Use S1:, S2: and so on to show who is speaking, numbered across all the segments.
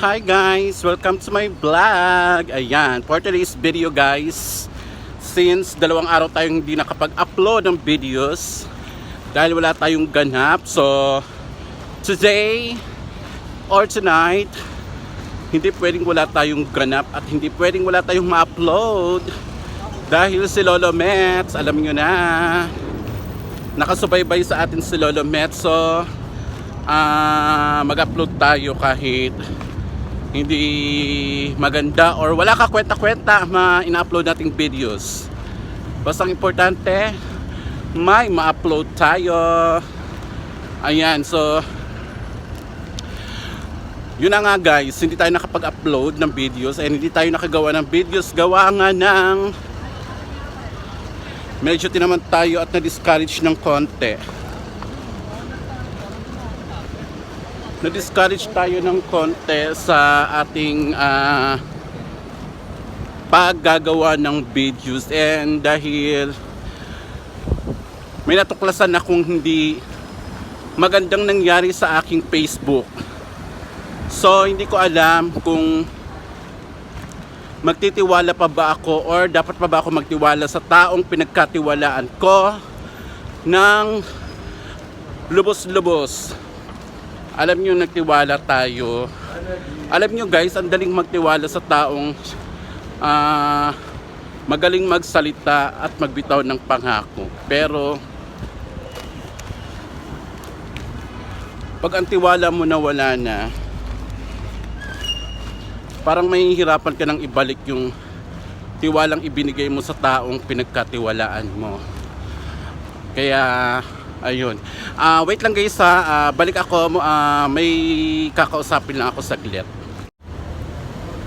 S1: Hi guys! Welcome to my vlog! Ayan, for today's video guys, since dalawang araw tayong hindi nakapag-upload ng videos dahil wala tayong ganap, so today or tonight, hindi pwedeng wala tayong ganap at hindi pwedeng wala tayong ma-upload dahil si Lolo Mets, alam nyo na, nakasubaybay sa atin si Lolo Mets, so ah mag-upload tayo kahit hindi maganda or wala ka kwenta-kwenta ma ina-upload nating videos. Basta ang importante, may ma-upload tayo. Ayan, so yun na nga guys, hindi tayo nakapag-upload ng videos and hindi tayo nakagawa ng videos. Gawa nga ng medyo tinaman tayo at na-discourage ng konti. Na-discourage tayo ng konti sa ating ah, paggagawa ng videos and dahil may natuklasan akong hindi magandang nangyari sa aking Facebook. So hindi ko alam kung magtitiwala pa ba ako or dapat pa ba ako magtiwala sa taong pinagkatiwalaan ko ng lubos-lubos alam nyo nagtiwala tayo. Alam nyo guys ang daling magtiwala sa taong ah, magaling magsalita at magbitaw ng pangako. Pero pag ang tiwala mo na wala na parang mahihirapan ka nang ibalik yung tiwalang ibinigay mo sa taong pinagkatiwalaan mo. Kaya ayun Ah, wait lang guys ha. Ah, balik ako. ah, may kakausapin lang ako saglit.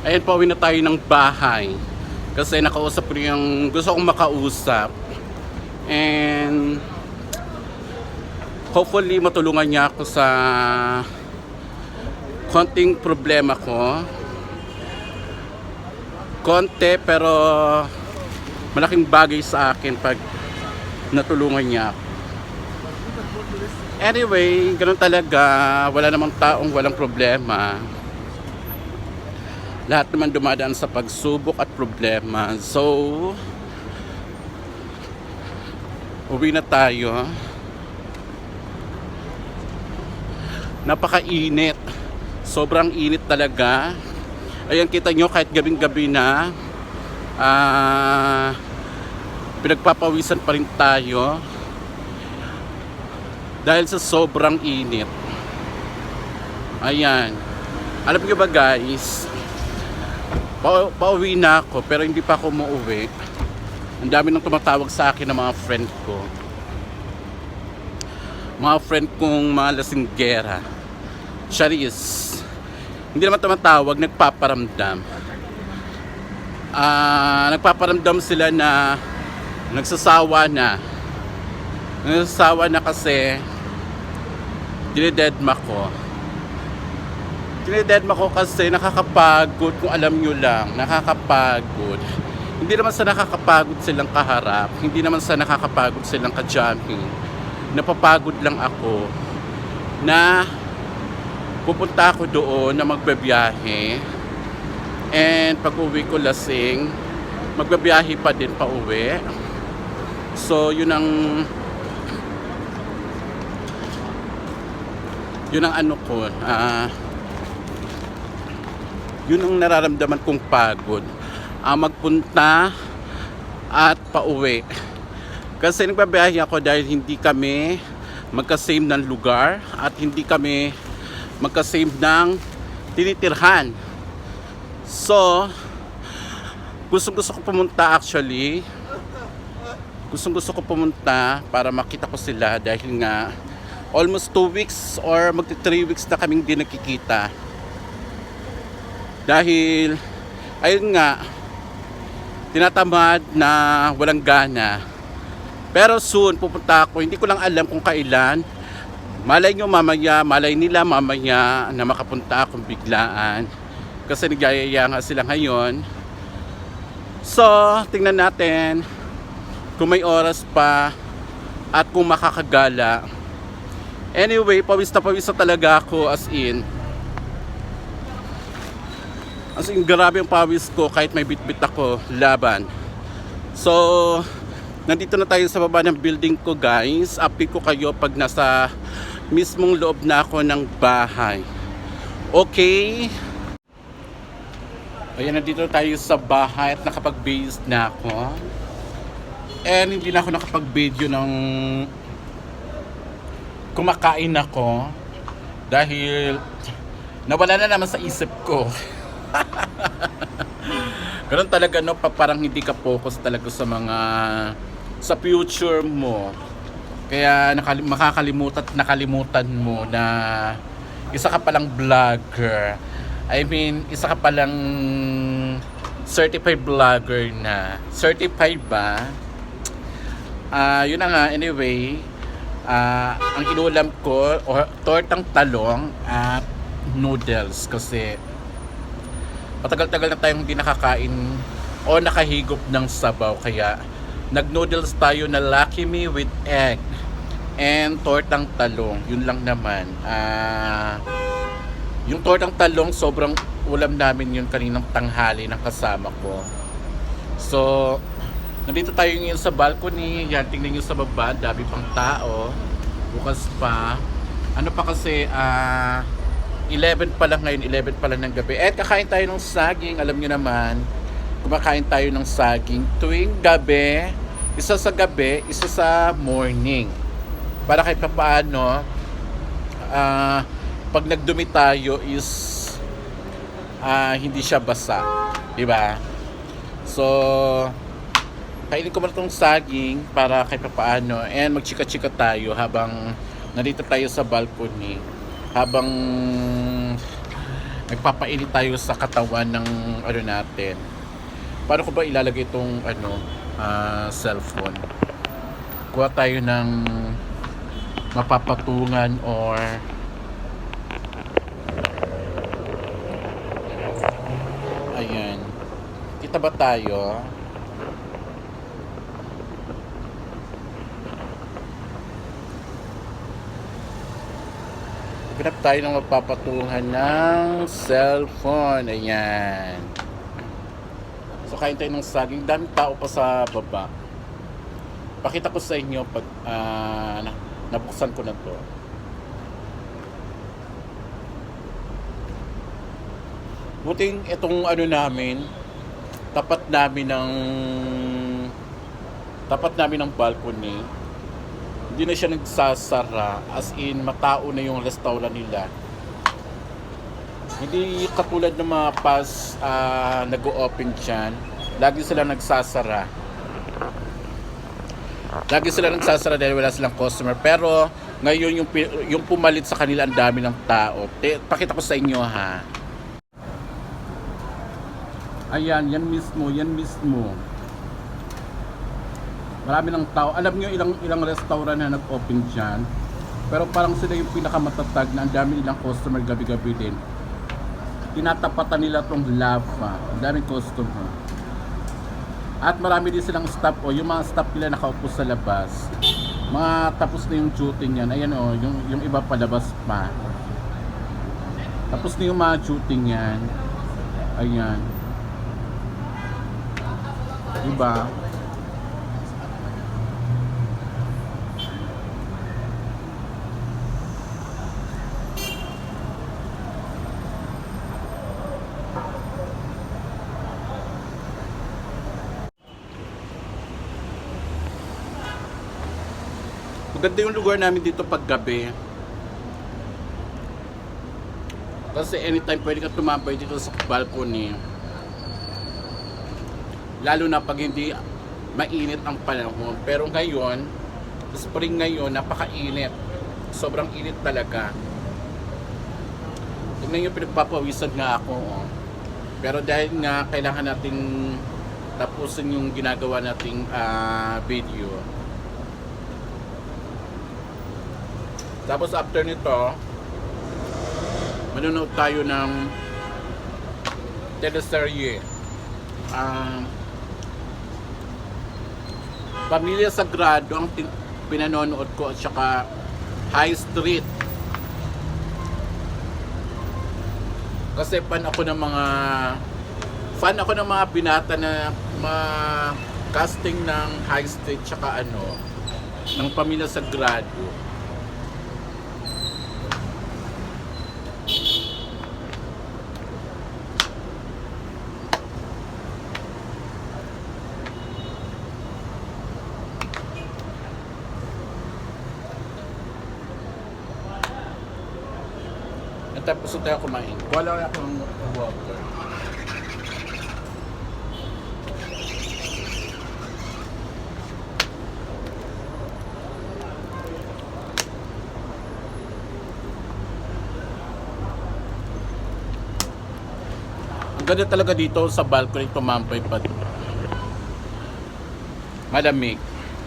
S1: Ayan, pauwi na tayo ng bahay. Kasi nakausap ko yung gusto kong makausap. And hopefully matulungan niya ako sa konting problema ko. Konti pero malaking bagay sa akin pag natulungan niya ako. Anyway, ganun talaga. Wala namang taong walang problema. Lahat naman dumadaan sa pagsubok at problema. So, uwi na tayo. Napakainit. Sobrang init talaga. Ayan, kita nyo kahit gabing-gabi na. Ah, pinagpapawisan pa rin tayo dahil sa sobrang init. Ayan. Alam niyo ba guys, pa pauwi na ako pero hindi pa ako umuwi. Ang dami nang tumatawag sa akin ng mga friend ko. Mga friend kong mga lasinggera. Charis. Hindi naman tumatawag, nagpaparamdam. Ah, nagpaparamdam sila na nagsasawa na. Nagsasawa na kasi dinededma ko. Dinededma ko kasi nakakapagod kung alam nyo lang, nakakapagod. Hindi naman sa nakakapagod silang kaharap, hindi naman sa nakakapagod silang kajamming. Napapagod lang ako na pupunta ako doon na magbabiyahe and pag uwi ko lasing magbabiyahe pa din pa uwi so yun ang yun ang ano ko ah yun ang nararamdaman kong pagod. Ah, magpunta at pauwi. Kasi nagbabiyahe ako dahil hindi kami magka-same ng lugar at hindi kami magka-same ng tinitirhan. So gusto gusto ko pumunta actually. Gusto gusto ko pumunta para makita ko sila dahil nga almost 2 weeks or magti 3 weeks na kaming di nakikita. Dahil, ayun nga, tinatamad na walang gana. Pero soon, pupunta ako. Hindi ko lang alam kung kailan. Malay nyo mamaya, malay nila mamaya na makapunta akong biglaan. Kasi nagyayaya nga sila ngayon. So, tingnan natin kung may oras pa at kung makakagala Anyway, pawis na pawis na talaga ako as in. As in, grabe ang pawis ko kahit may bitbit ako laban. So, nandito na tayo sa baba ng building ko guys. Update ko kayo pag nasa mismong loob na ako ng bahay. Okay? Ayan, nandito tayo sa bahay at nakapag-base na ako. And hindi na ako nakapag-video ng kumakain ako dahil nawala na naman sa isip ko. Ganun talaga no, pa parang hindi ka focus talaga sa mga sa future mo. Kaya nakali- makakalimutan nakalimutan mo na isa ka palang vlogger. I mean, isa ka palang certified vlogger na. Certified ba? Ah, yun na nga, anyway, ah, ang inulam ko, or, tortang talong at noodles kasi matagal-tagal na tayong hindi nakakain o nakahigop ng sabaw. Kaya nag-noodles tayo na Lucky Me with egg and tortang talong. Yun lang naman. Ah yung tortang talong sobrang ulam namin yun kaninang tanghali ng kasama ko. So nandito tayo ngayon sa balcony yan tingnan nyo sa baba dami pang tao bukas pa ano pa kasi ah 11 pa lang ngayon, 11 pa lang ng gabi. Eh, kakain tayo ng saging, alam nyo naman. Kumakain tayo ng saging tuwing gabi. Isa sa gabi, isa sa morning. Para kahit papaano, ah, pag nagdumi tayo is ah, hindi siya basa. di ba? So, kainin ko muna itong saging para kahit papaano. And magchika-chika tayo habang nandito tayo sa balcony habang nagpapainit tayo sa katawan ng ano natin. Paano ko ba ilalagay itong ano ah, cellphone? Kuha tayo ng mapapatungan or Ayan. Kita ba tayo? Hanap tayo ng mapapatungan ng cellphone. Ayan. So, kain tayo ng saging. Daming tao pa sa baba. Pakita ko sa inyo pag na- nabuksan ko na to. Buting itong ano namin, tapat namin ng tapat namin ng balcony hindi na siya nagsasara as in matao na yung restaurant nila. Hindi katulad ng mga pas ah, nag-o-open dyan. Lagi sila nagsasara. Lagi sila nagsasara dahil wala silang customer. Pero ngayon yung, yung pumalit sa kanila ang dami ng tao. Te, pakita ko sa inyo ha. Ayan yan mismo yan mismo marami ng tao. Alam nyo ilang ilang restaurant na nag-open dyan. Pero parang sila yung pinakamatatag na ang dami nilang customer gabi-gabi din. Tinatapatan nila tong lava. Ang daming customer. At marami din silang staff o yung mga staff nila nakaupo sa labas. Mga tapos na yung duty niyan. Ayan o, yung, yung iba palabas pa. Tapos na yung mga duty niyan. Ayan. Diba? Maganda yung lugar namin dito pag gabi. Kasi anytime pwede ka tumambay dito sa balcony. Lalo na pag hindi mainit ang panahon. Pero ngayon, spring ngayon, napakainit. Sobrang init talaga. Tingnan nyo, pinagpapawisan nga ako. oh. Pero dahil nga kailangan nating tapusin yung ginagawa nating ah, video. Tapos after nito, manonood tayo ng teleserye. Um, Pamilya Sagrado ang pinanonood ko at saka High Street. Kasi fan ako ng mga fan ako ng mga binata na mga casting ng high street tsaka ano ng pamilya Sagrado. Tapos na tayo kumain. Wala akong water. Ang ganda talaga dito sa balcony tumampay pa. Malamig.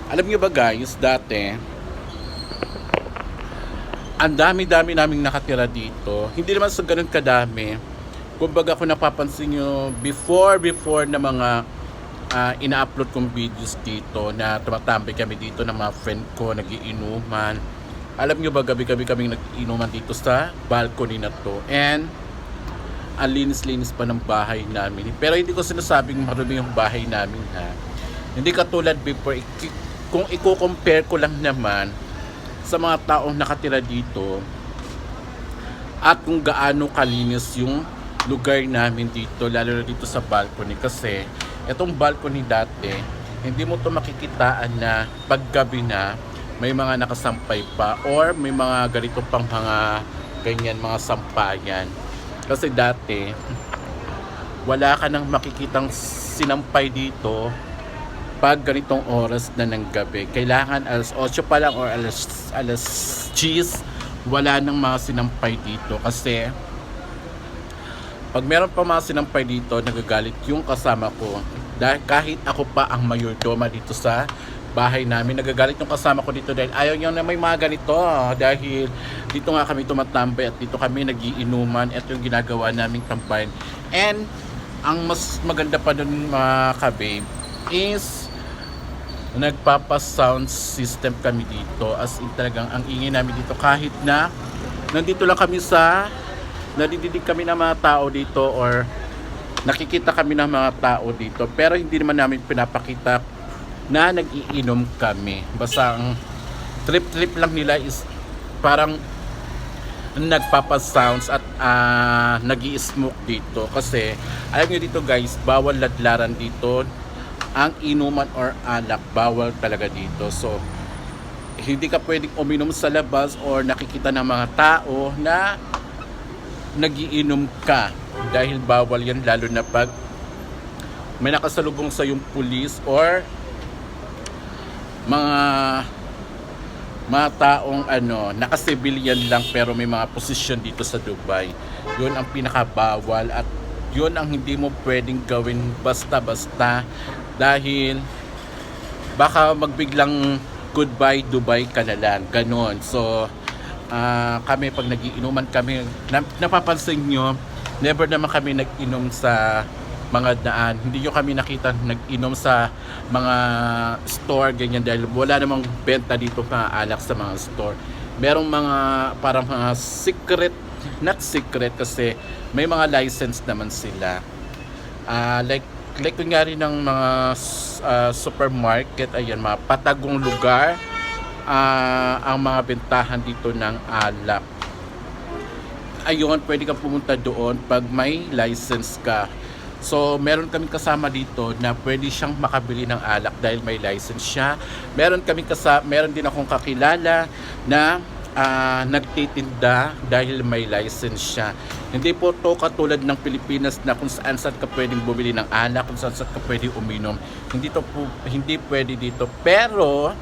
S1: Alam niyo ba guys, dati ang dami-dami naming nakatira dito. Hindi naman sa ganun kadami. Kumbaga kung napapansin nyo, before, before na mga ah, ina-upload kong videos dito na tumatambay kami dito ng mga friend ko, nagiinuman. Alam nyo ba, gabi-gabi kaming nag-inuman dito sa balcony na to. And, ang linis-linis pa ng bahay namin. Pero hindi ko sinasabing marumi yung bahay namin ha. Hindi katulad before, kung i-compare ko lang naman sa mga taong nakatira dito at kung gaano kalinis yung lugar namin dito, lalo na dito sa balcony kasi itong balcony dati, hindi mo to makikitaan na paggabi na may mga nakasampay pa or may mga ganito pang mga ganyan mga sampayan. Kasi dati, wala ka nang makikitang sinampay dito pag ganitong oras na ng gabi. Kailangan alas 8 pa lang or alas, alas 10, wala nang mga sinampay dito kasi pag meron pa mga sinampay dito, nagagalit yung kasama ko. Dahil kahit ako pa ang mayordoma dito sa bahay namin, nagagalit yung kasama ko dito dahil ayaw niya na may mga ganito. Dahil dito nga kami tumatambay at dito kami nagiinuman. Ito yung ginagawa naming tambayan. And ang mas maganda pa dun mga kababe is nagpapa-sound system kami dito. As in talagang ang ingay namin dito. Kahit na nandito lang kami sa nadididig kami ng mga tao dito or nakikita kami ng mga tao dito. Pero hindi naman namin pinapakita na nagiinom kami. Basta ang trip-trip lang nila is parang nagpapa-sounds at uh, nag smoke dito. Kasi alam nyo dito guys bawal ladlaran dito ang inuman or alak bawal talaga dito. So hindi ka pwedeng uminom sa labas or nakikita ng mga tao na nagiinom ka. Dahil bawal yan lalo na pag may nakasalubong sa yung pulis or mga mga taong ano, naka-civilian lang pero may mga posisyon dito sa Dubai. 'Yun ang pinakabawal at 'yun ang hindi mo pwedeng gawin basta-basta dahil baka magbiglang goodbye Dubai ka na. Ganon. So, ah, kami pag nagiinuman kami, na, napapansin nyo, never naman kami nag-inom sa mga daan. Hindi nyo kami nakita nag-inom sa mga store, ganyan, dahil wala namang benta dito na alak sa mga store. Merong mga parang mga secret, not secret kasi may mga license naman sila. Ah, like like kunyari ng mga ah, supermarket, ayan, mga patagong lugar, ah, ang mga bentahan dito ng alak. Ayun, pwede kang pumunta doon pag may license ka. So, meron kami kasama dito na pwede siyang makabili ng alak dahil may license siya. Meron kami kasama, meron din akong kakilala na ah, nagtitinda dahil may license siya. Hindi po to katulad ng Pilipinas na kung saan saan ka pwedeng bumili ng alak, kung saan saan ka pwedeng uminom. Hindi to po, hindi pwede dito. Pero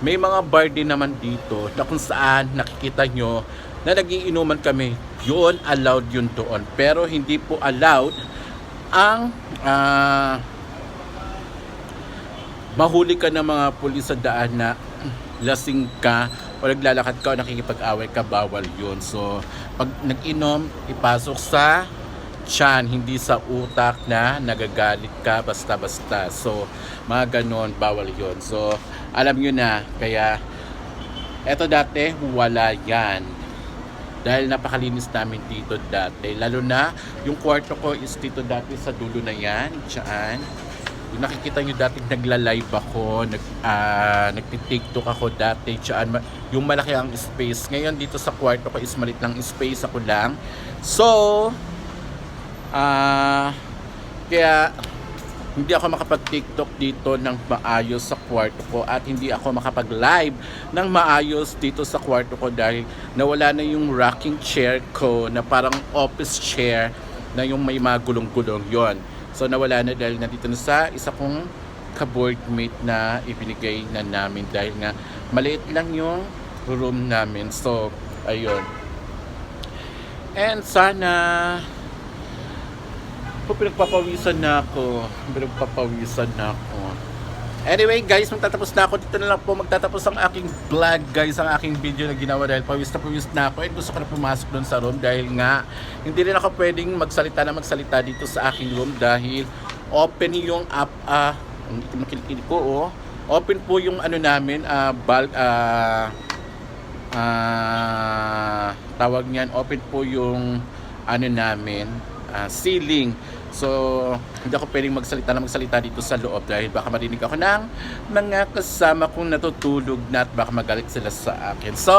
S1: may mga bar din naman dito na kung saan nakikita nyo na nagiinuman kami. Yun, allowed yun doon. Pero hindi po allowed ang ah, mahuli ka ng mga pulis sa daan na lasing ka o naglalakad ka o nakikipag-away ka, bawal yun. So, pag nag-inom, ipasok sa tiyan, hindi sa utak na nagagalit ka basta-basta. So, mga ganon, bawal yun. So, alam nyo na, kaya eto dati, wala yan. dahil napakalinis namin dito dati. Lalo na yung kwarto ko is dito dati sa dulo na yan, dyan. Yung nakikita nyo dati nagla-live ako, nag, ah, nagtitiktok ako dati. Ma- Yung malaki ang space. Ngayon dito sa kwarto ko is malit lang space ako lang. So, ah, kaya hindi ako makapag-TikTok dito ng maayos sa kwarto ko at hindi ako makapag-live ng maayos dito sa kwarto ko dahil nawala na yung rocking chair ko na parang office chair na yung may mga gulong-gulong yon. So nawala na dahil nandito na sa isa kong ka-boardmate na ibinigay na namin dahil nga maliit lang yung room namin. So, ayun. And sana po pinagpapawisan na ako. Pinagpapawisan na ako. Anyway guys, magtatapos na ako. Dito na lang po magtatapos ang aking vlog guys, ang aking video na ginawa dahil pawis na pawis na ako. And gusto ko na pumasok doon sa room dahil nga hindi rin ako pwedeng magsalita na magsalita dito sa aking room dahil open yung app, ah, na kilikili ko oh. Open po yung ano namin, ah, bal, ah, ah, tawag niyan, open po yung ano namin, ah, ceiling. So, hindi ako pwedeng magsalita na magsalita dito sa loob dahil baka marinig ako ng mga kasama kong natutulog na at baka magalit sila sa akin. So,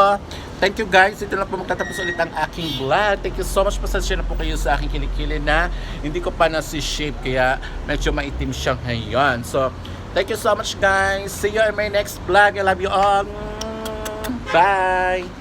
S1: thank you guys. Ito lang po magtatapos ulit ang aking vlog. Thank you so much. Pasensya na po kayo sa aking kilikili na hindi ko pa nasi-shape kaya medyo maitim siya ngayon. So, thank you so much guys. See you in my next vlog. I love you all. Bye!